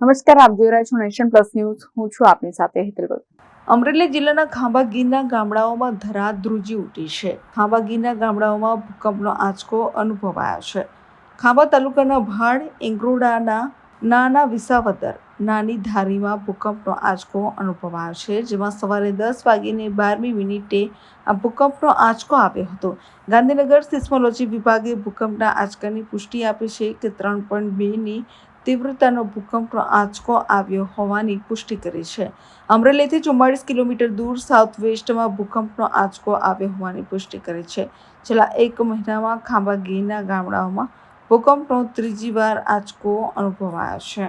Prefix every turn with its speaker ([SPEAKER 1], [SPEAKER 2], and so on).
[SPEAKER 1] નમસ્કાર, આપ જોઈ રહ્યા છો નેશન પ્લસ ન્યૂઝ. હું છું આપની સાથે હેતલ અમરેલી જિલ્લાના ખાંભાગીરના ગામડાઓમાં ધરા ધ્રુજી ઉઠી છે. ખાંભાગીરના ગામડાઓમાં ભૂકંપનો આંચકો અનુભવાયો છે. ખાંભા તાલુકાના ભાડ ઇંગ્રોડાના નાના વિસાવદર નાની ધારીમાં ભૂકંપનો આંચકો અનુભવાયો છે, જેમાં સવારે દસ વાગીને બારમી મિનિટે આ ભૂકંપનો આંચકો આવ્યો હતો. ગાંધીનગર સિસ્મોલોજી વિભાગે ભૂકંપના આંચકાની પુષ્ટિ આપી છે કે ત્રણ પોઈન્ટ બેની તીવ્રતાનો ભૂકંપનો આંચકો આવ્યો હોવાની પુષ્ટિ કરી છે. અમરેલીથી ચુમ્માળીસ કિલોમીટર દૂર સાઉથ વેસ્ટમાં ભૂકંપનો આંચકો આવ્યો હોવાની પુષ્ટિ કરી છે. છેલ્લા એક મહિનામાં ખાંભા ગીરના ગામડાઓમાં ભૂકંપનો ત્રીજી વાર આંચકો અનુભવાયો છે.